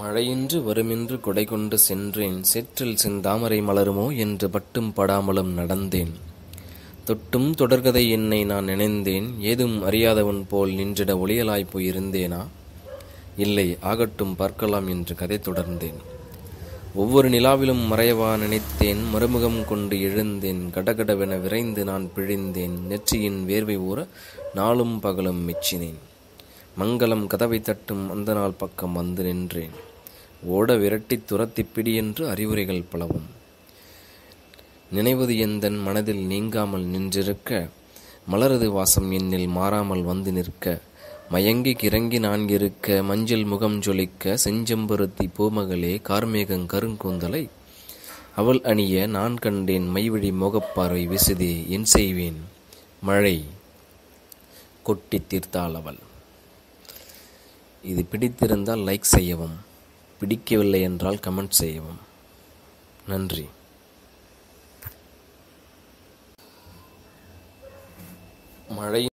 மழையின்று வருமென்று கொடைகொண்டு சென்றேன். சேற்றில் செந்தாமரை மலருமோ என்று பட்டும் படாமலும் நடந்தேன். தொட்டும் தொடர்கதை என்னை நான் நினைந்தேன். ஏதும் அறியாதவன் போல் நின்றிட ஒளியலாய் போயிருந்தேனா? இல்லை ஆகட்டும் பார்க்கலாம் என்று கதை தொடர்ந்தேன். ஒவ்வொரு நிலாவிலும் மறையவா நினைத்தேன். மறுமுகம் கொண்டு எழுந்தேன். கடகடவென விரைந்து நான் பிழிந்தேன். நெற்றியின் வேர்வை ஊற நாளும் பகலும் மிச்சினேன். மங்களம் கதவை தட்டும் அந்த நாள் பக்கம் வந்து நின்றேன். ஓட விரட்டி துரத்தி பிடி என்று அறிவுரைகள் பலவும். நினைவது எந்தன் மனதில் நீங்காமல் நின்றிருக்க மலரது வாசம் என்னில் மாறாமல் வந்து நிற்க மயங்கி கிறங்கி நான் இருக்க மஞ்சள் முகம் ஜொலிக்க செஞ்செம்பருத்தி பூமகளே கார்மேகங் கருங்கூந்தலை அவள் அணிய நான் கண்டேன் மைவழி மோகப்பார்வை விசுதே என் செய்வேன் மழை கொட்டி தீர்த்தாள் அவள். இது பிடித்திருந்தால் லைக் செய்யவும் பிடிக்கவில்லை என்றால் கமெண்ட் செய்யவும். நன்றி. மழை